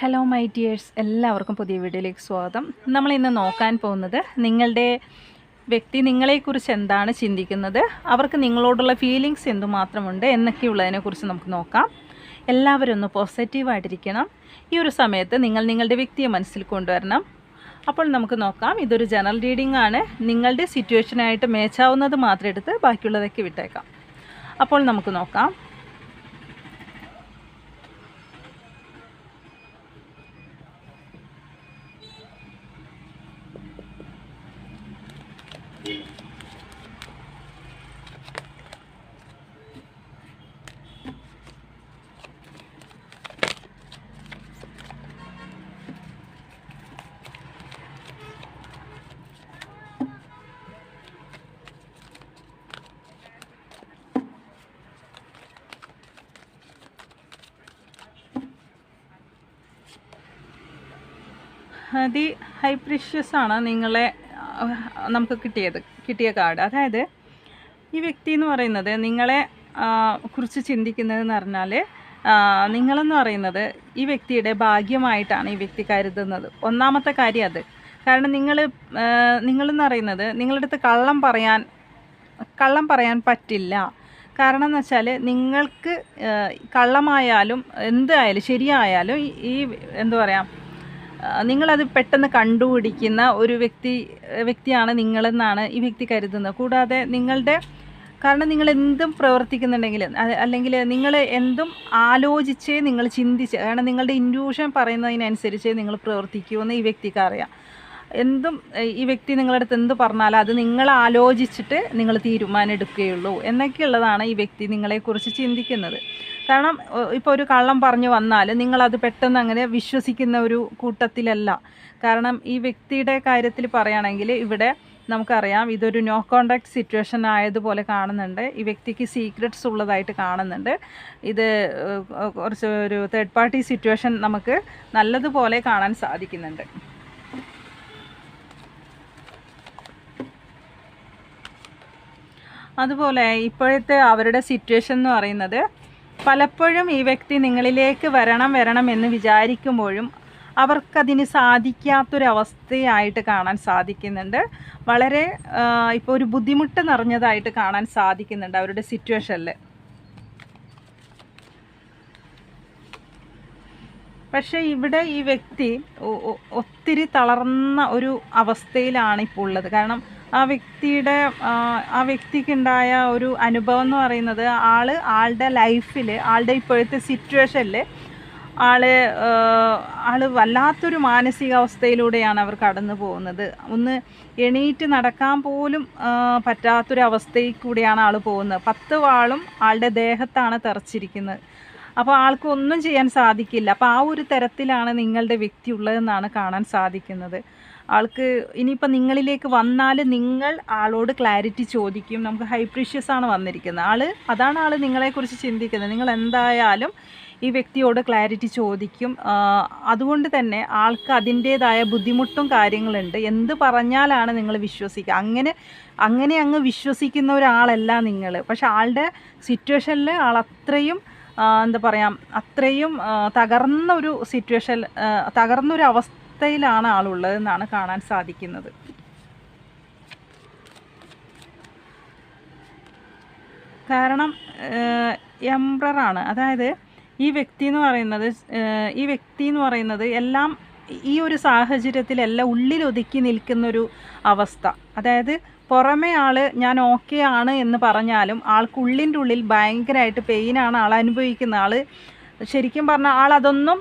Hello my dears എല്ലാവർക്കും പുതിയ വീഡിയോയിലേക്ക് സ്വാഗതം. നമ്മൾ ഇന്ന് നോക്കാൻ പോകുന്നത് നിങ്ങളുടെ വ്യക്തി നിങ്ങളെക്കുറിച്ച് എന്താണ് ചിന്തിക്കുന്നത്? അവർക്ക് നിങ്ങളോടുള്ള ഫീലിങ്സ് എന്തുമാത്രമുണ്ട്? എന്നൊക്കെയുള്ളതിനെക്കുറിച്ച് നമുക്ക് നോക്കാം. എല്ലാവരും ഒന്ന് പോസിറ്റീവായിട്ടിരിക്കണം ഈ ഒരു സമയത്ത് നിങ്ങൾ നിങ്ങളുടെ വ്യക്തിയെ മനസ്സിൽ കൊണ്ടുവരണം. അപ്പോൾ നമുക്ക് നോക്കാം. ഇതൊരു ജനറൽ റീഡിംഗ് ആണ്. നിങ്ങളുടെ സിറ്റുവേഷനായിട്ട് മേച്ചാവുന്നത് മാത്രം എടുത്ത് ബാക്കിയുള്ളതൊക്കെ വിട്ടേക്കാം. അപ്പോൾ നമുക്ക് നോക്കാം. അതി ഹൈ പ്രീഷ്യസ് ആണ് നിങ്ങളെ നമുക്ക് കിട്ടിയത് കിട്ടിയ കാർഡ്. അതായത് ഈ വ്യക്തി എന്ന് പറയുന്നത് നിങ്ങളെ കുറിച്ച് ചിന്തിക്കുന്നതെന്ന് പറഞ്ഞാൽ നിങ്ങളെന്ന് പറയുന്നത് ഈ വ്യക്തിയുടെ ഭാഗ്യമായിട്ടാണ് ഈ വ്യക്തി കരുതുന്നത്. ഒന്നാമത്തെ കാര്യം അത്. കാരണം നിങ്ങൾ നിങ്ങളെന്ന് പറയുന്നത് നിങ്ങളുടെ അടുത്ത് കള്ളം പറയാൻ കള്ളം പറയാൻ പറ്റില്ല. കാരണം എന്ന് വെച്ചാൽ നിങ്ങൾക്ക് കള്ളമായാലും എന്തായാലും ശരിയായാലും ഈ- എന്താ പറയുക നിങ്ങളത് പെട്ടെന്ന് കണ്ടുപിടിക്കുന്ന ഒരു വ്യക്തി വ്യക്തിയാണ് നിങ്ങളെന്നാണ് ഈ വ്യക്തി കരുതുന്നത്. കൂടാതെ നിങ്ങളുടെ കാരണം നിങ്ങൾ എന്തും പ്രവർത്തിക്കുന്നുണ്ടെങ്കിൽ അല്ലെങ്കിൽ നിങ്ങൾ എന്തും ആലോചിച്ചേ നിങ്ങൾ ചിന്തിച്ച് കാരണം നിങ്ങളുടെ ഇൻഡ്യൂഷൻ പറയുന്നതിനനുസരിച്ച് നിങ്ങൾ പ്രവർത്തിക്കുമെന്ന് ഈ വ്യക്തിക്ക് അറിയാം. എന്തും ഈ വ്യക്തി നിങ്ങളുടെ അടുത്ത് എന്ത് പറഞ്ഞാലും അത് നിങ്ങൾ ആലോചിച്ചിട്ട് നിങ്ങൾ തീരുമാനം എടുക്കുകയുള്ളൂ. എന്നൊക്കെയുള്ളതാണ് ഈ വ്യക്തി നിങ്ങളെക്കുറിച്ച് ചിന്തിക്കുന്നത്. കാരണം ഇപ്പോൾ ഒരു കള്ളം പറഞ്ഞു വന്നാൽ നിങ്ങളത് പെട്ടെന്ന് അങ്ങനെ വിശ്വസിക്കുന്ന ഒരു കൂട്ടത്തിലല്ല. കാരണം ഈ വ്യക്തിയുടെ കാര്യത്തിൽ പറയുകയാണെങ്കിൽ ഇവിടെ നമുക്കറിയാം ഇതൊരു നോ കോണ്ടാക്ട് സിറ്റുവേഷൻ ആയതുപോലെ കാണുന്നുണ്ട്. ഈ വ്യക്തിക്ക് സീക്രട്സ് ഉള്ളതായിട്ട് കാണുന്നുണ്ട്. ഇത് കുറച്ച് ഒരു തേർഡ് പാർട്ടി സിറ്റുവേഷൻ നമുക്ക് നല്ലതുപോലെ കാണാൻ സാധിക്കുന്നുണ്ട്. അതുപോലെ ഇപ്പോഴത്തെ അവരുടെ സിറ്റുവേഷൻ എന്ന് പറയുന്നത് പലപ്പോഴും ഈ വ്യക്തി നിങ്ങളിലേക്ക് വരണം വരണം എന്ന് വിചാരിക്കുമ്പോഴും അവർക്കതിന് സാധിക്കാത്തൊരവസ്ഥയായിട്ട് കാണാൻ സാധിക്കുന്നുണ്ട്. വളരെ ഇപ്പോൾ ഒരു ബുദ്ധിമുട്ട് നിറഞ്ഞതായിട്ട് കാണാൻ സാധിക്കുന്നുണ്ട് അവരുടെ സിറ്റുവേഷനിൽ പക്ഷേ ഇവിടെ ഈ വ്യക്തി ഒത്തിരി തളർന്ന ഒരു അവസ്ഥയിലാണ് ഇപ്പോൾ ഉള്ളത്. കാരണം ആ വ്യക്തിയുടെ ആ, വ്യക്തിക്കുണ്ടായ ഒരു അനുഭവം എന്ന് പറയുന്നത് ആൾ ആളുടെ ലൈഫിൽ ആളുടെ ഇപ്പോഴത്തെ സിറ്റുവേഷനിൽ ആൾ ആൾ വല്ലാത്തൊരു മാനസികാവസ്ഥയിലൂടെയാണ് അവർ കടന്നു പോകുന്നത്. ഒന്ന് എണീറ്റ് നടക്കാൻ പോലും പറ്റാത്തൊരവസ്ഥയിൽ കൂടിയാണ് ആൾ പോകുന്നത്. പത്ത് വാളും ആളുടെ ദേഹത്താണ് തെറച്ചിരിക്കുന്നത്. അപ്പോൾ ആൾക്ക് ഒന്നും ചെയ്യാൻ സാധിക്കില്ല. അപ്പോൾ ആ ഒരു തരത്തിലാണ് നിങ്ങളുടെ വ്യക്തി ഉള്ളതെന്നാണ് കാണാൻ സാധിക്കുന്നത്. ആൾക്ക് ഇനിയിപ്പോൾ നിങ്ങളിലേക്ക് വന്നാൽ നിങ്ങൾ ആളോട് ക്ലാരിറ്റി ചോദിക്കും. നമുക്ക് ഹൈ പ്രീഷ്യസ് ആണ് വന്നിരിക്കുന്നത്. ആൾ അതാണ് ആൾ നിങ്ങളെക്കുറിച്ച് ചിന്തിക്കുന്നത്. നിങ്ങൾ എന്തായാലും ഈ വ്യക്തിയോട് ക്ലാരിറ്റി ചോദിക്കും. അതുകൊണ്ട് തന്നെ ആൾക്ക് അതിന്റേതായ ബുദ്ധിമുട്ടും കാര്യങ്ങളുണ്ട്. എന്ത് പറഞ്ഞാലാണ് നിങ്ങൾ വിശ്വസിക്കുക? അങ്ങനെ അങ്ങനെ അങ്ങ് വിശ്വസിക്കുന്ന ഒരാളല്ല നിങ്ങൾ. പക്ഷെ ആളുടെ സിറ്റുവേഷനിൽ ആൾ അത്രയും എന്താ പറയുക അത്രയും തകർന്ന ഒരു സിറ്റുവേഷൻ തകർന്നൊരു അവസ്ഥയിലാണ് ആളുള്ളത് എന്നാണ് കാണാൻ സാധിക്കുന്നത്. കാരണം എംബ്രറാണ്. അതായത് ഈ വ്യക്തി എന്ന് പറയുന്നത് ഈ വ്യക്തി എന്ന് പറയുന്നത് എല്ലാം ഈ ഒരു സാഹചര്യത്തിലെല്ലാം ഉള്ളിലൊതുക്കി നിൽക്കുന്നൊരു അവസ്ഥ. അതായത് പുറമേ ആൾ ഞാൻ ഓക്കെ ആണ് എന്ന് പറഞ്ഞാലും ആൾക്ക് ഉള്ളിന്റെ ഉള്ളിൽ ഭയങ്കരമായിട്ട് പെയിനാണ് ആൾ അനുഭവിക്കുന്ന ആൾ ശരിക്കും പറഞ്ഞാൽ ആൾ അതൊന്നും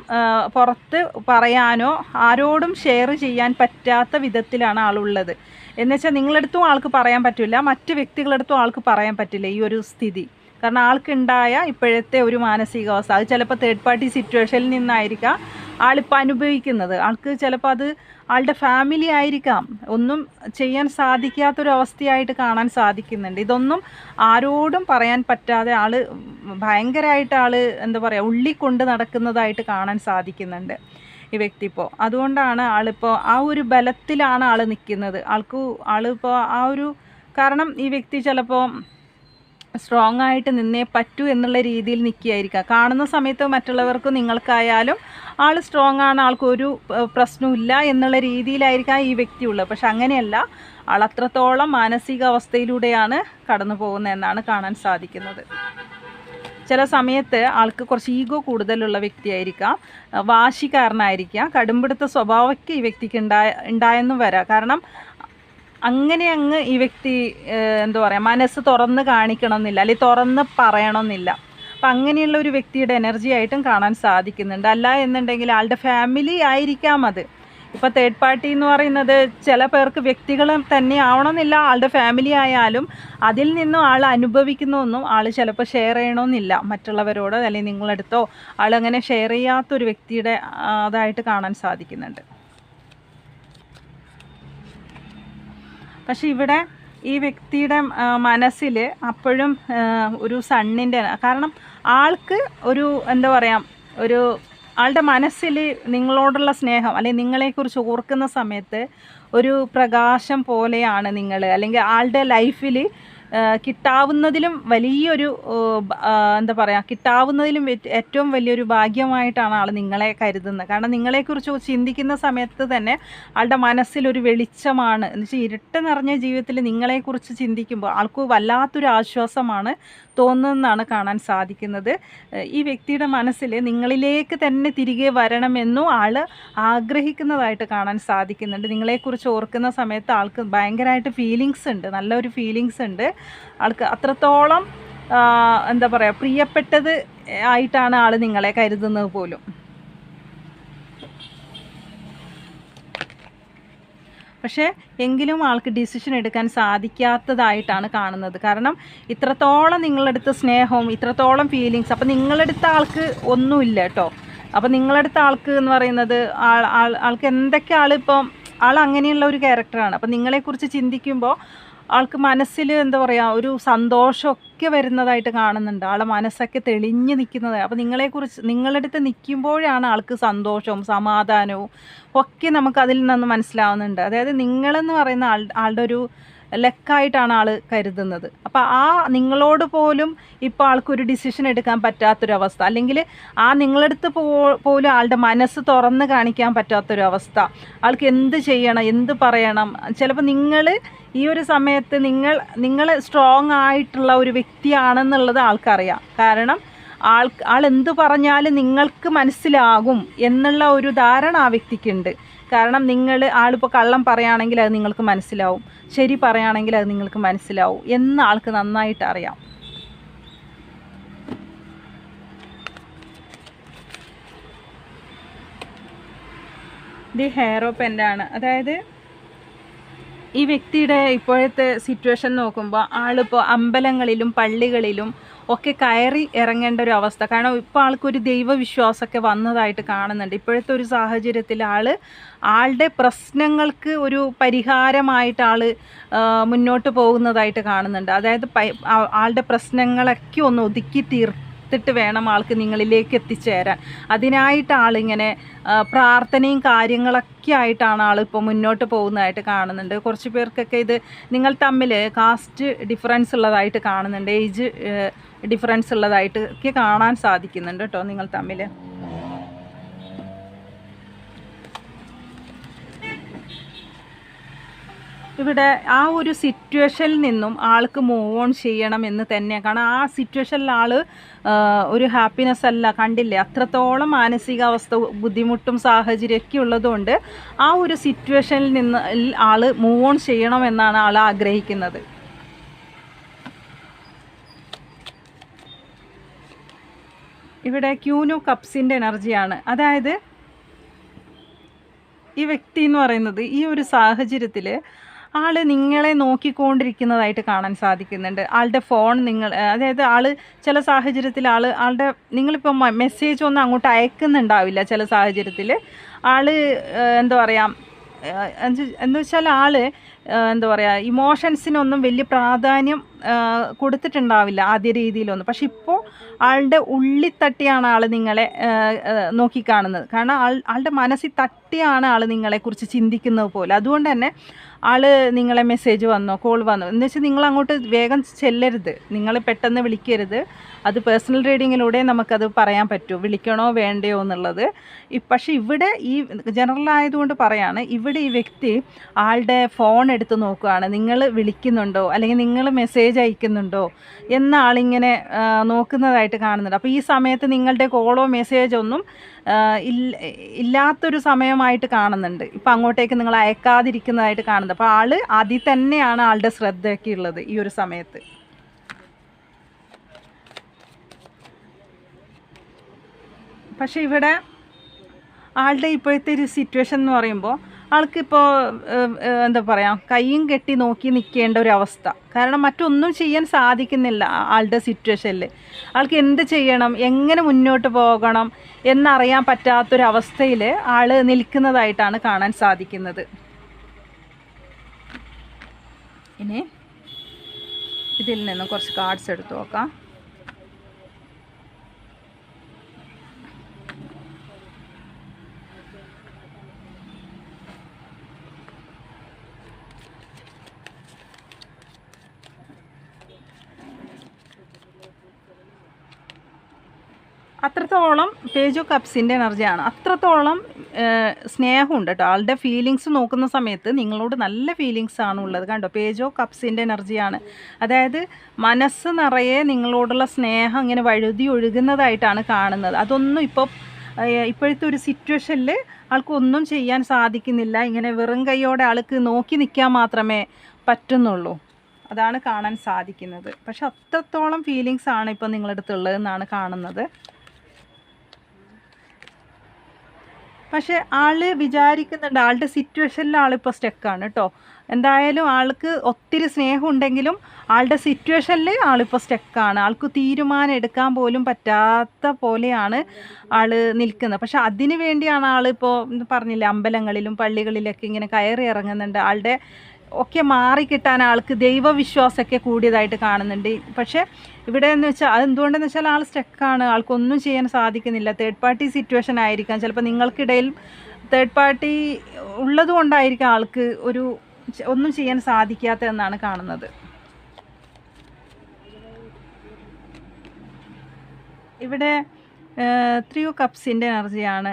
പുറത്ത് പറയാനോ ആരോടും ഷെയർ ചെയ്യാൻ പറ്റാത്ത വിധത്തിലാണ് ആളുള്ളത്. എന്നുവെച്ചാൽ നിങ്ങളടുത്തും ആൾക്ക് പറയാൻ പറ്റില്ല മറ്റ് വ്യക്തികളടുത്തും ആൾക്ക് പറയാൻ പറ്റില്ല ഈ ഒരു സ്ഥിതി. കാരണം ആൾക്കുണ്ടായ ഇപ്പോഴത്തെ ഒരു മാനസികാവസ്ഥ. അത് ചിലപ്പോൾ തേർഡ് പാർട്ടി സിറ്റുവേഷനിൽ നിന്നായിരിക്കാം ആളിപ്പോൾ അനുഭവിക്കുന്നത്. ആൾക്ക് ചിലപ്പോൾ അത് ആളുടെ ഫാമിലി ആയിരിക്കാം. ഒന്നും ചെയ്യാൻ സാധിക്കാത്തൊരവസ്ഥയായിട്ട് കാണാൻ സാധിക്കുന്നുണ്ട്. ഇതൊന്നും ആരോടും പറയാൻ പറ്റാതെ ആൾ ഭയങ്കരമായിട്ട് ആൾ എന്താ പറയുക ഉള്ളിക്കൊണ്ട് നടക്കുന്നതായിട്ട് കാണാൻ സാധിക്കുന്നുണ്ട് ഈ വ്യക്തി ഇപ്പോൾ അതുകൊണ്ടാണ് ആളിപ്പോൾ ആ ഒരു ബലത്തിലാണ് ആൾ നിൽക്കുന്നത് ആൾക്ക് ആളിപ്പോൾ ആ ഒരു കാരണം ഈ വ്യക്തി ചിലപ്പോൾ സ്ട്രോങ് ആയിട്ട് നിന്നേ പറ്റൂ എന്നുള്ള രീതിയിൽ നിൽക്കുകയായിരിക്കാം. കാണുന്ന സമയത്ത് മറ്റുള്ളവർക്ക് നിങ്ങൾക്കായാലും ആൾ സ്ട്രോങ് ആണ് ആൾക്കൊരു ഏഹ്, എന്നുള്ള രീതിയിലായിരിക്കാം ഈ വ്യക്തിയുള്ളത്. പക്ഷെ അങ്ങനെയല്ല ആൾ അത്രത്തോളം മാനസികാവസ്ഥയിലൂടെയാണ് കടന്നു പോകുന്നതെന്നാണ് കാണാൻ സാധിക്കുന്നത്. ചില സമയത്ത് ആൾക്ക് കുറച്ച് ഈഗോ കൂടുതലുള്ള വ്യക്തിയായിരിക്കാം വാശിക്കാരനായിരിക്കാം കടുംപിടുത്ത സ്വഭാവമൊക്കെ ഈ വ്യക്തിക്ക് ഉണ്ടായ ഉണ്ടായെന്നും വരാം. കാരണം അങ്ങനെ അങ്ങ് ഈ വ്യക്തി എന്താ പറയുക മനസ്സ് തുറന്ന് കാണിക്കണമെന്നില്ല അല്ലെങ്കിൽ തുറന്ന് പറയണമെന്നില്ല. അപ്പം അങ്ങനെയുള്ള ഒരു വ്യക്തിയുടെ എനർജി ആയിട്ടും കാണാൻ സാധിക്കുന്നുണ്ട്. അല്ല എന്നുണ്ടെങ്കിൽ ആളുടെ ഫാമിലി ആയിരിക്കാം അത്. ഇപ്പോൾ തേർഡ് പാർട്ടി എന്ന് പറയുന്നത് ചില പേർക്ക് വ്യക്തികൾ തന്നെ ആവണമെന്നില്ല ആളുടെ ഫാമിലി ആയാലും അതിൽ നിന്നും ആൾ അനുഭവിക്കുന്നൊന്നും ആൾ ചിലപ്പോൾ ഷെയർ ചെയ്യണമെന്നില്ല. മറ്റുള്ളവരോട് അല്ലെങ്കിൽ നിങ്ങളെടുത്തോ ആളങ്ങനെ ഷെയർ ചെയ്യാത്തൊരു വ്യക്തിയുടെ അതായിട്ട് കാണാൻ സാധിക്കുന്നുണ്ട്. പക്ഷെ ഇവിടെ ഈ വ്യക്തിയുടെ മനസ്സിൽ അപ്പോഴും ഒരു സണ്ണിന്റെ കാരണം ആൾക്ക് ഒരു എന്താ പറയുക ഒരു ആളുടെ മനസ്സിൽ നിങ്ങളോടുള്ള സ്നേഹം അല്ലെങ്കിൽ നിങ്ങളെക്കുറിച്ച് ഓർക്കുന്ന സമയത്ത് ഒരു പ്രകാശം പോലെയാണ് നിങ്ങൾ അല്ലെങ്കിൽ ആളുടെ ലൈഫിൽ കിട്ടാവുന്നതിലും വലിയൊരു എന്താ പറയുക കിട്ടാവുന്നതിലും ഏറ്റവും വലിയൊരു ഭാഗ്യമായിട്ടാണ് ആൾ നിങ്ങളെ കരുതുന്നത്. കാരണം നിങ്ങളെക്കുറിച്ച് ചിന്തിക്കുന്ന സമയത്ത് തന്നെ ആളുടെ മനസ്സിലൊരു വെളിച്ചമാണ്. എന്ന് വെച്ചാൽ ഇരുട്ട് നിറഞ്ഞ ജീവിതത്തിൽ നിങ്ങളെക്കുറിച്ച് ചിന്തിക്കുമ്പോൾ ആൾക്ക് വല്ലാത്തൊരു ആശ്വാസമാണ് തോന്നുന്നതെന്നാണ് കാണാൻ സാധിക്കുന്നത്. ഈ വ്യക്തിയുടെ മനസ്സിൽ നിങ്ങളിലേക്ക് തന്നെ തിരികെ വരണമെന്നും ആൾ ആഗ്രഹിക്കുന്നതായിട്ട് കാണാൻ സാധിക്കുന്നുണ്ട്. നിങ്ങളെക്കുറിച്ച് ഓർക്കുന്ന സമയത്ത് ആൾക്ക് ഭയങ്കരമായിട്ട് ഫീലിങ്സ് ഉണ്ട്. നല്ലൊരു ഫീലിങ്സ് ഉണ്ട്. ആൾക്ക് അത്രത്തോളം എന്താ പറയുക പ്രിയപ്പെട്ടത് ആയിട്ടാണ് ആൾ നിങ്ങളെ കരുതുന്നത് പോലും. പക്ഷേ എങ്കിലും ആൾക്ക് ഡിസിഷൻ എടുക്കാൻ സാധിക്കാത്തതായിട്ടാണ് കാണുന്നത്. കാരണം ഇത്രത്തോളം നിങ്ങളടുത്ത് സ്നേഹവും ഇത്രത്തോളം ഫീലിങ്സ് അപ്പം നിങ്ങളടുത്ത ആൾക്ക് ഒന്നുമില്ല കേട്ടോ. അപ്പം നിങ്ങളടുത്ത ആൾക്ക് എന്ന് പറയുന്നത് ആൾ ആൾ ആൾക്ക് എന്തൊക്കെ ആളിപ്പം ആൾ അങ്ങനെയുള്ള ഒരു ക്യാരക്ടറാണ് അപ്പം നിങ്ങളെക്കുറിച്ച് ചിന്തിക്കുമ്പോൾ ആൾക്ക് മനസ്സിൽ എന്താ പറയുക ഒരു സന്തോഷമൊക്കെ വരുന്നതായിട്ട് കാണുന്നുണ്ട്. ആളെ മനസ്സൊക്കെ തെളിഞ്ഞ് നിൽക്കുന്നത് അപ്പോൾ നിങ്ങളെക്കുറിച്ച് നിങ്ങളുടെ നിങ്ങളടുത്ത് നിൽക്കുമ്പോഴാണ് ആൾക്ക് സന്തോഷവും സമാധാനവും ഒക്കെ നമുക്ക് അതിൽ നിന്ന് മനസ്സിലാവുന്നുണ്ട്. അതായത് നിങ്ങളെന്ന് പറയുന്ന ആൾ ആളുടെ ഒരു ലക്കായിട്ടാണ് ആൾ കരുതുന്നത്. അപ്പോൾ ആ നിങ്ങളോട് പോലും ഇപ്പോൾ ആൾക്കൊരു ഡിസിഷൻ എടുക്കാൻ പറ്റാത്തൊരവസ്ഥ. അല്ലെങ്കിൽ ആ നിങ്ങളടുത്ത് പോ പോലും ആളുടെ മനസ്സ് തുറന്ന് കാണിക്കാൻ പറ്റാത്തൊരവസ്ഥ. ആൾക്ക് എന്ത് ചെയ്യണം എന്ത് പറയണം? ചിലപ്പോൾ നിങ്ങൾ ഈ ഒരു സമയത്ത് നിങ്ങൾ നിങ്ങൾ സ്ട്രോങ് ആയിട്ടുള്ള ഒരു വ്യക്തിയാണെന്നുള്ളത് ആൾക്കറിയാം. കാരണം ആൾ ആൾ എന്ത് പറഞ്ഞാലും നിങ്ങൾക്ക് മനസ്സിലാകും എന്നുള്ള ഒരു ധാരണ ആ വ്യക്തിക്കുണ്ട്. കാരണം നിങ്ങൾ ആളിപ്പോൾ കള്ളം പറയുകയാണെങ്കിൽ അത് നിങ്ങൾക്ക് മനസ്സിലാവും. ശരി പറയുകയാണെങ്കിൽ അത് നിങ്ങൾക്ക് മനസ്സിലാവും. എന്ന് ആൾക്ക് നന്നായിട്ട് അറിയാം. ഇത് ഹെയറോ പെന്റാണ് അതായത് ഈ വ്യക്തിയുടെ ഇപ്പോഴത്തെ സിറ്റുവേഷൻ നോക്കുമ്പോൾ ആളിപ്പോൾ അമ്പലങ്ങളിലും പള്ളികളിലും ഒക്കെ കയറി ഇറങ്ങേണ്ട ഒരു അവസ്ഥ. കാരണം ഇപ്പോൾ ആൾക്കൊരു ദൈവവിശ്വാസമൊക്കെ വന്നതായിട്ട് കാണുന്നുണ്ട്. ഇപ്പോഴത്തെ ഒരു സാഹചര്യത്തിൽ ആൾ ആളുടെ പ്രശ്നങ്ങൾക്ക് ഒരു പരിഹാരമായിട്ട് ആൾ മുന്നോട്ട് പോകുന്നതായിട്ട് കാണുന്നുണ്ട്. അതായത് ആളുടെ പ്രശ്നങ്ങളൊക്കെ ഒന്ന് ഒതുക്കി തീർത്തിട്ട് വേണം ആൾക്ക് നിങ്ങളിലേക്ക് എത്തിച്ചേരാൻ. അതിനായിട്ട് ആളിങ്ങനെ പ്രാർത്ഥനയും കാര്യങ്ങളൊക്കെ ആയിട്ടാണ് ആളിപ്പോൾ മുന്നോട്ട് പോകുന്നതായിട്ട് കാണുന്നുണ്ട്. കുറച്ച് പേർക്കൊക്കെ ഇത് നിങ്ങൾ തമ്മിൽ കാസ്റ്റ് ഡിഫറൻസ് ഉള്ളതായിട്ട് കാണുന്നുണ്ട്. ഏജ് ഡിഫറൻസ് ഉള്ളതായിട്ട് ഒക്കെ കാണാൻ സാധിക്കുന്നുണ്ട് കേട്ടോ നിങ്ങൾ തമ്മിൽ ഇവിടെ ആ ഒരു സിറ്റുവേഷനിൽ നിന്നും ആൾക്ക് മൂവ് ഓൺ ചെയ്യണം എന്ന് തന്നെയാണ് കാരണം ആ സിറ്റുവേഷനിൽ ആൾ ഒരു ഹാപ്പിനെസ് അല്ല കണ്ടില്ലേ? അത്രത്തോളം മാനസികാവസ്ഥ ബുദ്ധിമുട്ടും സാഹചര്യമൊക്കെ ഉള്ളതുകൊണ്ട് ആ ഒരു സിറ്റുവേഷനിൽ നിന്ന് ആൾ മൂവ് ഓൺ ചെയ്യണമെന്നാണ് ആൾ ആഗ്രഹിക്കുന്നത്. ഇവിടെ ക്യൂനു കപ്സിന്റെ എനർജിയാണ് അതായത് ഈ വ്യക്തി എന്ന് പറയുന്നത് ഈ ഒരു സാഹചര്യത്തിൽ ആൾ നിങ്ങളെ നോക്കിക്കൊണ്ടിരിക്കുന്നതായിട്ട് കാണാൻ സാധിക്കുന്നുണ്ട്. ആളുടെ ഫോൺ നിങ്ങൾ അതായത് ആൾ ചില സാഹചര്യത്തിൽ ആൾ ആളുടെ നിങ്ങളിപ്പോൾ മെസ്സേജ് ഒന്നും അങ്ങോട്ട് അയക്കുന്നുണ്ടാവില്ല ചില സാഹചര്യത്തിൽ ആൾ എന്താ പറയുക എന്ന് വെച്ചാൽ ആൾ എന്താ പറയുക ഇമോഷൻസിനൊന്നും വലിയ പ്രാധാന്യം കൊടുത്തിട്ടുണ്ടാവില്ല ആദ്യ രീതിയിലൊന്നും. പക്ഷെ ഇപ്പോൾ ആളുടെ ഉള്ളി തട്ടിയാണ് ആൾ നിങ്ങളെ നോക്കിക്കാണുന്നത്. കാരണം ആൾ ആളുടെ മനസ്സിൽ തട്ടിയാണ് ആൾ നിങ്ങളെക്കുറിച്ച് ചിന്തിക്കുന്നത് പോലെ. അതുകൊണ്ട് തന്നെ ആൾ നിങ്ങളെ മെസ്സേജ് വന്നോ കോൾ വന്നോ എന്ന് വെച്ചാൽ നിങ്ങൾ അങ്ങോട്ട് വേഗം ചെല്ലരുത്. നിങ്ങൾ പെട്ടെന്ന് വിളിക്കരുത്. അത് പേഴ്സണൽ റീഡിങ്ങിലൂടെ നമുക്കത് പറയാൻ പറ്റൂ. വിളിക്കണോ വേണ്ടയോ എന്നുള്ളത്. പക്ഷേ ഇവിടെ ഈ ജനറൽ ആയതുകൊണ്ട് പറയാണ് ഇവിടെ ഈ വ്യക്തി ആളുടെ ഫോൺ എടുത്ത് നോക്കുകയാണ് നിങ്ങൾ വിളിക്കുന്നുണ്ടോ? അല്ലെങ്കിൽ നിങ്ങൾ മെസ്സേജ് അയക്കുന്നുണ്ടോ? എന്നാളിങ്ങനെ ആ, നോക്കുന്നതായിട്ട് കാണുന്നുണ്ട്. അപ്പോൾ ഈ സമയത്ത് നിങ്ങളുടെ കോളോ മെസ്സേജോ ഒന്നും ഇല്ലാത്തൊരു സമയമായിട്ട് കാണുന്നുണ്ട്. ഇപ്പം അങ്ങോട്ടേക്ക് നിങ്ങൾ അയക്കാതിരിക്കുന്നതായിട്ട് കാണുന്നത് അപ്പോൾ ആൾ അതിൽ തന്നെയാണ് ആളുടെ ശ്രദ്ധയൊക്കെ ഉള്ളത് ഈ ഒരു സമയത്ത്. പക്ഷേ ഇവിടെ ആളുടെ ഇപ്പോഴത്തെ ഒരു സിറ്റുവേഷൻ എന്ന് പറയുമ്പോൾ ആൾക്കിപ്പോൾ എന്താ പറയുക കൈയും കെട്ടി നോക്കി നിൽക്കേണ്ട ഒരു അവസ്ഥ. കാരണം മറ്റൊന്നും ചെയ്യാൻ സാധിക്കുന്നില്ല ആളുടെ സിറ്റുവേഷനിൽ ആൾക്ക് എന്ത് ചെയ്യണം എങ്ങനെ മുന്നോട്ട് പോകണം എന്നറിയാൻ പറ്റാത്തൊരവസ്ഥയിൽ ആൾ നിൽക്കുന്നതായിട്ടാണ് കാണാൻ സാധിക്കുന്നത്. ഇനി ഇതിൽ നിന്ന് കുറച്ച് കാർഡ്സ് എടുത്തു നോക്കാം. അത്രത്തോളം പേജ് ഓഫ് കപ്സിന്റെ എനർജിയാണ്. അത്രത്തോളം സ്നേഹമുണ്ട് കേട്ടോ. ആളുടെ ഫീലിങ്സ് നോക്കുന്ന സമയത്ത് നിങ്ങളോട് നല്ല ഫീലിങ്സ് ആണ് ഉള്ളത്. കണ്ടോ? പേജ് ഓഫ് കപ്സിന്റെ എനർജിയാണ്. അതായത് മനസ്സ് നിറയെ നിങ്ങളോടുള്ള സ്നേഹം ഇങ്ങനെ വഴുതി ഒഴുകുന്നതായിട്ടാണ് കാണുന്നത്. അതൊന്നും ഇപ്പോൾ ഇപ്പോഴത്തെ ഒരു സിറ്റുവേഷനിൽ ആൾക്ക് ഒന്നും ചെയ്യാൻ സാധിക്കുന്നില്ല. ഇങ്ങനെ വെറും കൈയോടെ ആൾക്ക് നോക്കി നിൽക്കാൻ മാത്രമേ പറ്റുന്നുള്ളൂ. അതാണ് കാണാൻ സാധിക്കുന്നത്. പക്ഷെ അത്രത്തോളം ഫീലിങ്സ് ആണ് ഇപ്പോൾ നിങ്ങളുടെ അടുത്തുള്ളതെന്നാണ് കാണുന്നത്. പക്ഷെ ആൾ വിചാരിക്കുന്നുണ്ട് ആളുടെ സിറ്റുവേഷനിൽ ആളിപ്പോൾ സ്റ്റെക്കാണ് കേട്ടോ എന്തായാലും ആൾക്ക് ഒത്തിരി സ്നേഹം ഉണ്ടെങ്കിലും ആളുടെ സിറ്റുവേഷനിൽ ആളിപ്പോൾ സ്റ്റെക്കാണ് ആൾക്ക് തീരുമാനം എടുക്കാൻ പോലും പറ്റാത്ത പോലെയാണ് ആൾ നിൽക്കുന്നത്. പക്ഷെ അതിനു വേണ്ടിയാണ് ആളിപ്പോൾ പറഞ്ഞില്ലേ അമ്പലങ്ങളിലും പള്ളികളിലൊക്കെ ഇങ്ങനെ കയറി ഇറങ്ങുന്നുണ്ട്. ആളുടെ ഒക്കെ മാറിക്കിട്ടാൻ ആൾക്ക് ദൈവവിശ്വാസമൊക്കെ കൂടിയതായിട്ട് കാണുന്നുണ്ട്. പക്ഷേ ഇവിടെ എന്ന് വെച്ചാൽ അതെന്തുകൊണ്ടെന്ന് വെച്ചാൽ ആൾ സ്റ്റക്കാണ്. ആൾക്കൊന്നും ചെയ്യാൻ സാധിക്കുന്നില്ല. തേർഡ് പാർട്ടി സിറ്റുവേഷൻ ആയിരിക്കാം. ചിലപ്പോൾ നിങ്ങൾക്കിടയിൽ തേർഡ് പാർട്ടി ഉള്ളത് കൊണ്ടായിരിക്കാം ആൾക്ക് ഒരു ഒന്നും ചെയ്യാൻ സാധിക്കാത്തതെന്നാണ് കാണുന്നത്. ഇവിടെ ത്രീ കപ്സിന്റെ എനർജിയാണ്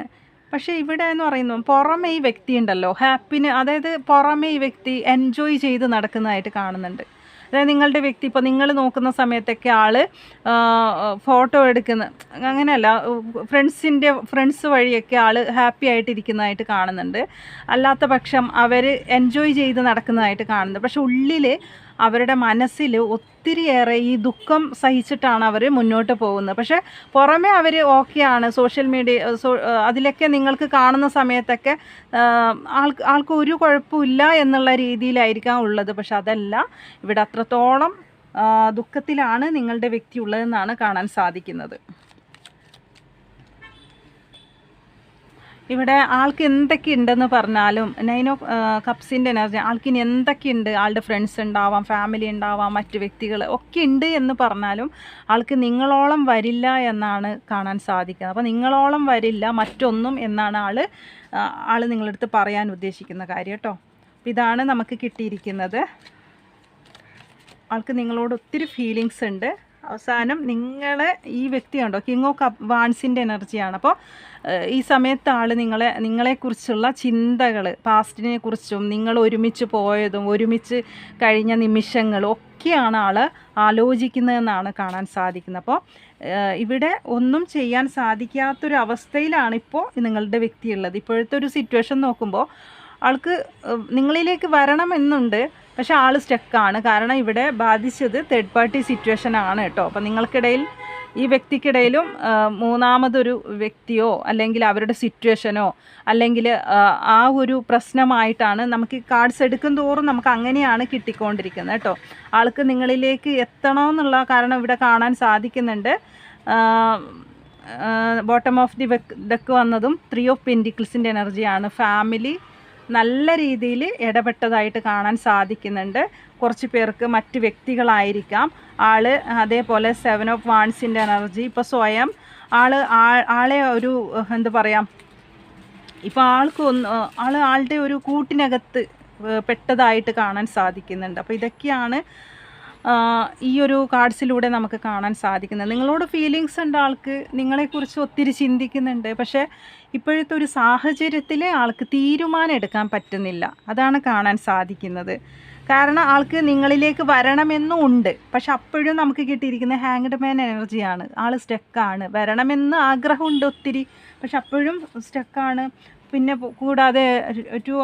പക്ഷേ ഇവിടെ എന്ന് പറയുന്നു പുറമേ ഈ വ്യക്തി ഉണ്ടല്ലോ ഹാപ്പിന് അതായത് പുറമേ ഈ വ്യക്തി എൻജോയ് ചെയ്ത് നടക്കുന്നതായിട്ട് കാണുന്നുണ്ട്. അതായത് നിങ്ങളുടെ വ്യക്തി ഇപ്പോൾ നിങ്ങൾ നോക്കുന്ന സമയത്തൊക്കെ ആൾ ഫോട്ടോ എടുക്കുന്ന അങ്ങനെയല്ല ഫ്രണ്ട്സിന്റെ ഫ്രണ്ട്സ് വഴിയൊക്കെ ആൾ ഹാപ്പി ആയിട്ടിരിക്കുന്നതായിട്ട് കാണുന്നുണ്ട്. അല്ലാത്ത പക്ഷം അവർ എൻജോയ് ചെയ്ത് നടക്കുന്നതായിട്ട് കാണുന്നുണ്ട്. പക്ഷെ ഉള്ളിൽ അവരുടെ മനസ്സിൽ ഒത്തിരിയേറെ ഈ ദുഃഖം സഹിച്ചിട്ടാണ് അവർ മുന്നോട്ട് പോകുന്നത്. പക്ഷേ പുറമേ അവർ ഓക്കെയാണ് സോഷ്യൽ മീഡിയ അതിലൊക്കെ നിങ്ങൾക്ക് കാണുന്ന സമയത്തൊക്കെ ആൾ ആൾക്ക് ആൾക്ക് ഒരു കുഴപ്പമില്ല എന്നുള്ള രീതിയിലായിരിക്കാം ഉള്ളത്. പക്ഷെ അതല്ല. ഇവിടെ അത്രത്തോളം ദുഃഖത്തിലാണ് നിങ്ങളുടെ വ്യക്തി ഉള്ളതെന്നാണ് കാണാൻ സാധിക്കുന്നത്. ഇവിടെ ആൾക്ക് എന്തൊക്കെ ഉണ്ടെന്ന് പറഞ്ഞാലും നൈനോ കപ്സിന്റെ എനർജി എന്തൊക്കെ ഉണ്ട്? ആളുടെ ഫ്രണ്ട്സ് ഉണ്ടാവാം ഫാമിലി ഉണ്ടാവാം മറ്റു വ്യക്തികൾ ഒക്കെ ഉണ്ട് എന്ന് പറഞ്ഞാലും ആൾക്ക് നിങ്ങളോളം വരില്ല എന്നാണ് കാണാൻ സാധിക്കുന്നത്. അപ്പോൾ നിങ്ങളോളം വരില്ല മറ്റൊന്നും എന്നാണ് ആൾ ആൾ നിങ്ങളടുത്ത് പറയാൻ ഉദ്ദേശിക്കുന്ന കാര്യം കേട്ടോ. ഇതാണ് നമുക്ക് കിട്ടിയിരിക്കുന്നത്. ആൾക്ക് നിങ്ങളോട് ഒത്തിരി ഫീലിങ്സ് ഉണ്ട്. അവസാനം നിങ്ങളെ ഈ വ്യക്തി കണ്ടോ? കിങ് ഓഫ് വാൺസിന്റെ എനർജിയാണ്. അപ്പോൾ ഈ സമയത്ത് ആൾ നിങ്ങളെ നിങ്ങളെക്കുറിച്ചുള്ള ചിന്തകൾ പാസ്റ്റിനെ കുറിച്ചും നിങ്ങൾ ഒരുമിച്ച് പോയതും ഒരുമിച്ച് കഴിഞ്ഞ നിമിഷങ്ങളും ഒക്കെയാണ് ആൾ ആലോചിക്കുന്നതെന്നാണ് കാണാൻ സാധിക്കുന്നത്. അപ്പോൾ ഇവിടെ ഒന്നും ചെയ്യാൻ സാധിക്കാത്തൊരു അവസ്ഥയിലാണ് ഇപ്പോൾ നിങ്ങളുടെ വ്യക്തി ഉള്ളത് ഇപ്പോഴത്തെ ഒരു സിറ്റുവേഷൻ നോക്കുമ്പോൾ ആൾക്ക് നിങ്ങളിലേക്ക് വരണമെന്നുണ്ട്. പക്ഷെ ആൾ സ്റ്റക്കാണ്. കാരണം ഇവിടെ ബാധിച്ചത് തേർഡ് പാർട്ടി സിറ്റുവേഷൻ ആണ് കേട്ടോ. അപ്പം നിങ്ങൾക്കിടയിൽ ഈ വ്യക്തിക്കിടയിലും മൂന്നാമതൊരു വ്യക്തിയോ അല്ലെങ്കിൽ അവരുടെ സിറ്റുവേഷനോ അല്ലെങ്കിൽ ആ, ഒരു പ്രശ്നമായിട്ടാണ് നമുക്ക് കാർഡ്സ് എടുക്കും തോറും നമുക്ക് അങ്ങനെയാണ് കിട്ടിക്കൊണ്ടിരിക്കുന്നത് കേട്ടോ. ആൾക്ക് നിങ്ങളിലേക്ക് എത്തണമെന്നുള്ള കാരണം ഇവിടെ കാണാൻ സാധിക്കുന്നുണ്ട്. ബോട്ടം ഓഫ് ദി ഡെക്ക് വന്നതും ത്രീ ഓഫ് പെന്റിക്കിൾസിന്റെ എനർജിയാണ് ഫാമിലി നല്ല രീതിയിൽ ഇടപെട്ടതായിട്ട് കാണാൻ സാധിക്കുന്നുണ്ട്. കുറച്ച് പേർക്ക് മറ്റ് വ്യക്തികളായിരിക്കാം. ആൾ അതേപോലെ സെവൻ ഓഫ് വാൺസിന്റെ എനർജി ഇപ്പോൾ സ്വയം ആൾ ആളെ ഒരു എന്താ പറയുക ഇപ്പോൾ ആൾക്ക് ഒന്ന് ആൾ ആളുടെ ഒരു കൂട്ടിനകത്ത് പെട്ടതായിട്ട് കാണാൻ സാധിക്കുന്നുണ്ട്. അപ്പോൾ ഇതൊക്കെയാണ് ഈ ഒരു കാർഡ്സിലൂടെ നമുക്ക് കാണാൻ സാധിക്കുന്നത്. നിങ്ങളോട് ഫീലിങ്സ് ഉണ്ട് ആൾക്ക് നിങ്ങളെക്കുറിച്ച് ഒത്തിരി ചിന്തിക്കുന്നുണ്ട് പക്ഷേ ഇപ്പോഴത്തെ ഒരു സാഹചര്യത്തിൽ ആൾക്ക് തീരുമാനം എടുക്കാൻ പറ്റുന്നില്ല. അതാണ് കാണാൻ സാധിക്കുന്നത്. കാരണം ആൾക്ക് നിങ്ങളിലേക്ക് വരണമെന്നും ഉണ്ട് പക്ഷെ അപ്പോഴും നമുക്ക് കിട്ടിയിരിക്കുന്ന ഹാങ്ഡ് മാൻ എനർജിയാണ് ആൾ സ്റ്റക്കാണ് വരണമെന്ന് ആഗ്രഹമുണ്ട് ഒത്തിരി. പക്ഷെ അപ്പോഴും സ്റ്റക്കാണ് പിന്നെ കൂടാതെ ടു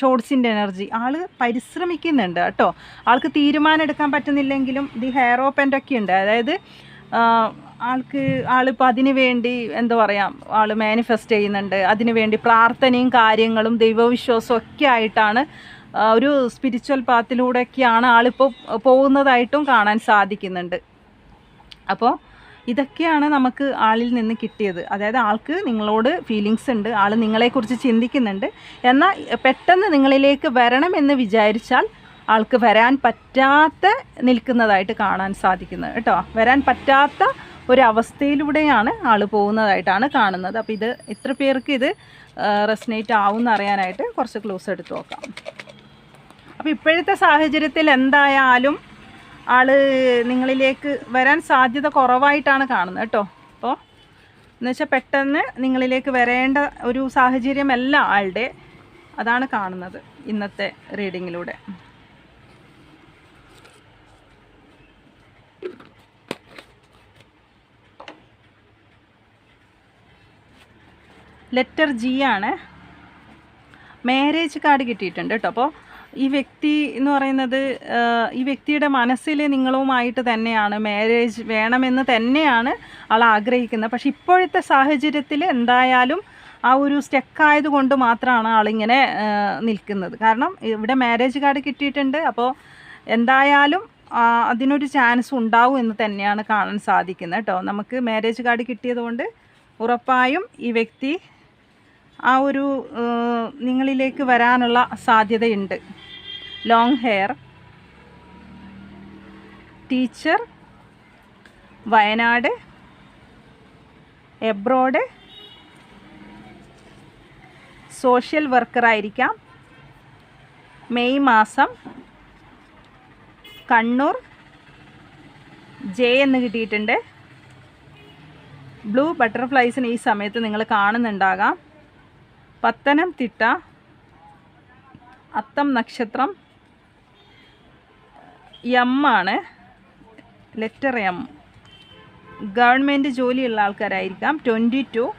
ഷോർട്സിന്റെ എനർജി ആൾ പരിശ്രമിക്കുന്നുണ്ട് കേട്ടോ. ആൾക്ക് തീരുമാനം എടുക്കാൻ പറ്റുന്നില്ലെങ്കിലും ദി ഹെയർ ഓപ്പന്റൊക്കെ ഉണ്ട്. അതായത് ആൾക്ക് ആളിപ്പോൾ അതിന് വേണ്ടി എന്താ പറയുക ആൾ മാനിഫെസ്റ്റ് ചെയ്യുന്നുണ്ട്. അതിന് വേണ്ടി പ്രാർത്ഥനയും കാര്യങ്ങളും ദൈവവിശ്വാസവും ഒക്കെ ആയിട്ടാണ് ഒരു സ്പിരിച്വൽ പാത്തിലൂടെയൊക്കെയാണ് ആളിപ്പോൾ പോകുന്നതായിട്ടും കാണാൻ സാധിക്കുന്നുണ്ട്. അപ്പോൾ ഇതൊക്കെയാണ് നമുക്ക് ആളിൽ നിന്ന് കിട്ടിയത്. അതായത് ആൾക്ക് നിങ്ങളോട് ഫീലിങ്സ് ഉണ്ട് ആൾ നിങ്ങളെക്കുറിച്ച് ചിന്തിക്കുന്നുണ്ട്. എന്നാൽ പെട്ടെന്ന് നിങ്ങളിലേക്ക് വരണമെന്ന് വിചാരിച്ചാൽ ആൾക്ക് വരാൻ പറ്റാത്ത നിൽക്കുന്നതായിട്ട് കാണാൻ സാധിക്കുന്നത് കേട്ടോ. വരാൻ പറ്റാത്ത ഒരവസ്ഥയിലൂടെയാണ് ആൾ പോകുന്നതായിട്ടാണ് കാണുന്നത്. അപ്പോൾ ഇത് എത്ര പേർക്ക് ഇത് റെസ്നേറ്റ് ആവും അറിയാനായിട്ട് കുറച്ച് ക്ലോസ് എടുത്ത് നോക്കാം. അപ്പോൾ ഇപ്പോഴത്തെ സാഹചര്യത്തിൽ എന്തായാലും ആൾ നിങ്ങളിലേക്ക് വരാൻ സാധ്യത കുറവായിട്ടാണ് കാണുന്നത് കേട്ടോ. അപ്പോൾ എന്ന് വെച്ചാൽ പെട്ടെന്ന് നിങ്ങളിലേക്ക് വരേണ്ട ഒരു സാഹചര്യമല്ല ആളുടെ. അതാണ് കാണുന്നത് ഇന്നത്തെ റീഡിങ്ങിലൂടെ. ലെറ്റർ ജി ആണ്. മാരേജ് കാർഡ് കിട്ടിയിട്ടുണ്ട് കേട്ടോ. അപ്പോൾ ഈ വ്യക്തി എന്ന് പറയുന്നത് ഈ വ്യക്തിയുടെ മനസ്സിൽ നിങ്ങളുമായിട്ട് തന്നെയാണ്. മാരേജ് വേണമെന്ന് തന്നെയാണ് ആൾ ആഗ്രഹിക്കുന്നത്. പക്ഷെ ഇപ്പോഴത്തെ സാഹചര്യത്തിൽ എന്തായാലും ആ ഒരു സ്റ്റെക്കായത് കൊണ്ട് മാത്രമാണ് ആളിങ്ങനെ നിൽക്കുന്നത്. കാരണം ഇവിടെ മാരേജ് കാർഡ് കിട്ടിയിട്ടുണ്ട്. അപ്പോൾ എന്തായാലും അതിനൊരു ചാൻസ് ഉണ്ടാവും എന്ന് തന്നെയാണ് കാണാൻ സാധിക്കുന്നത് കേട്ടോ നമുക്ക് മാരേജ് കാർഡ് കിട്ടിയതുകൊണ്ട് ഉറപ്പായും ഈ വ്യക്തി ആ ഒരു നിങ്ങളിലേക്ക് വരാനുള്ള സാധ്യതയുണ്ട്. Long hair teacher Wayanad abroad social വർക്കറായിരിക്കാം May മാസം കണ്ണൂർ ജെ എന്ന് കിട്ടിയിട്ടുണ്ട്. ബ്ലൂ ബട്ടർഫ്ലൈസിന് ഈ സമയത്ത് നിങ്ങൾ കാണുന്നുണ്ടാകാം. പത്തനംതിട്ട അത്തം നക്ഷത്രം എം ആണ്. ലെറ്റർ എം ഗവൺമെന്റ് ജോലിയുള്ള ആൾക്കാരായിരിക്കാം. ട്വന്റി ടു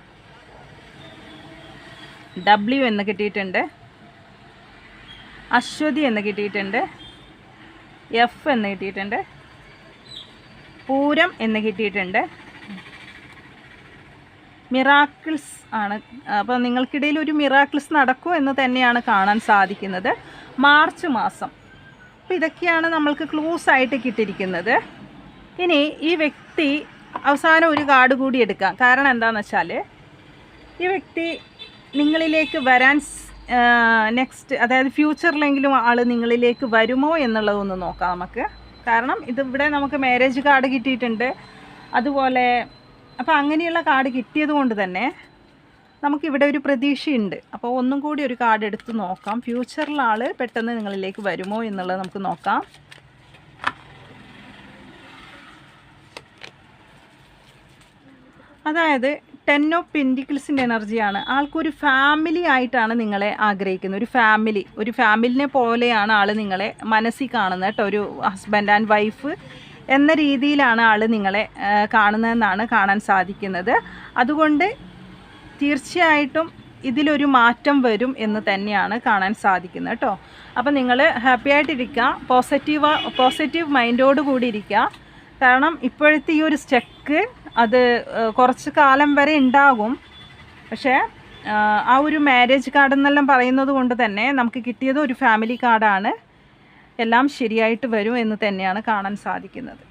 ഡബ്ല്യു എന്ന് കിട്ടിയിട്ടുണ്ട്. അശ്വതി എന്ന് കിട്ടിയിട്ടുണ്ട്. എഫ് എന്ന് കിട്ടിയിട്ടുണ്ട്. പൂരം എന്ന് കിട്ടിയിട്ടുണ്ട്. മിറാക്കിൾസ് ആണ്. അപ്പോൾ നിങ്ങൾക്കിടയിൽ ഒരു മിറാക്കിൾസ് നടക്കൂ എന്ന് തന്നെയാണ് കാണാൻ സാധിക്കുന്നത്. മാർച്ച് മാസം. അപ്പോൾ ഇതൊക്കെയാണ് നമ്മൾക്ക് ക്ലൂസ് ആയിട്ട് കിട്ടിയിരിക്കുന്നത്. ഇനി ഈ വ്യക്തി അവസാനം ഒരു കാർഡ് കൂടി എടുക്കാം. കാരണം എന്താണെന്ന് വെച്ചാൽ ഈ വ്യക്തി നിങ്ങളിലേക്ക് വരാൻ നെക്സ്റ്റ് അതായത് ഫ്യൂച്ചറിലെങ്കിലും ആൾ നിങ്ങളിലേക്ക് വരുമോ എന്നുള്ളതൊന്ന് നോക്കാം നമുക്ക്. കാരണം ഇതിവിടെ നമുക്ക് മാരേജ് കാർഡ് കിട്ടിയിട്ടുണ്ട്. അതുപോലെ അപ്പോൾ അങ്ങനെയുള്ള കാർഡ് കിട്ടിയത് കൊണ്ട് തന്നെ നമുക്കിവിടെ ഒരു പ്രതീക്ഷയുണ്ട്. അപ്പോൾ ഒന്നും കൂടി ഒരു കാർഡ് എടുത്ത് നോക്കാം. ഫ്യൂച്ചറിൽ ആൾ പെട്ടെന്ന് നിങ്ങളിലേക്ക് വരുമോ എന്നുള്ളത് നമുക്ക് നോക്കാം. അതായത് ടെൻ ഓഫ് പെന്റിക്കിൾസിന്റെ എനർജിയാണ്. ആൾക്കൊരു ഫാമിലി ആയിട്ടാണ് നിങ്ങളെ ആഗ്രഹിക്കുന്നത്. ഒരു ഫാമിലി. ഒരു ഫാമിലിനെ പോലെയാണ് ആൾ നിങ്ങളെ മനസ്സിൽ കാണുന്നത് കേട്ടോ. ഒരു ഹസ്ബൻഡ് ആൻഡ് വൈഫ് എന്ന രീതിയിലാണ് ആൾ നിങ്ങളെ കാണുന്നതെന്നാണ് കാണാൻ സാധിക്കുന്നത്. അതുകൊണ്ട് തീർച്ചയായിട്ടും ഇതിലൊരു മാറ്റം വരും എന്ന് തന്നെയാണ് കാണാൻ സാധിക്കുന്നത് കേട്ടോ. അപ്പോൾ നിങ്ങൾ ഹാപ്പി ആയിട്ടിരിക്കുക പോസിറ്റീവ് പോസിറ്റീവ് മൈൻഡോട് കൂടി ഇരിക്കുക. കാരണം ഇപ്പോഴത്തെ ഈ ഒരു സ്റ്റെക്ക് അത് കുറച്ച് കാലം വരെ ഉണ്ടാകും. പക്ഷേ ആ ഒരു മാരേജ് കാർഡ് എന്നെല്ലാം പറയുന്നത് കൊണ്ട് തന്നെ നമുക്ക് കിട്ടിയത് ഒരു ഫാമിലി കാർഡാണ്. എല്ലാം ശരിയായിട്ട് വരും എന്ന് തന്നെയാണ് കാണാൻ സാധിക്കുന്നത്.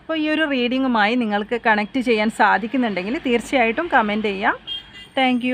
അപ്പോൾ ഈ ഒരു റീഡിങ്ങുമായി നിങ്ങൾക്ക് കണക്റ്റ് ചെയ്യാൻ സാധിക്കുന്നുണ്ടെങ്കിൽ തീർച്ചയായിട്ടും കമന്റ് ചെയ്യാം. താങ്ക്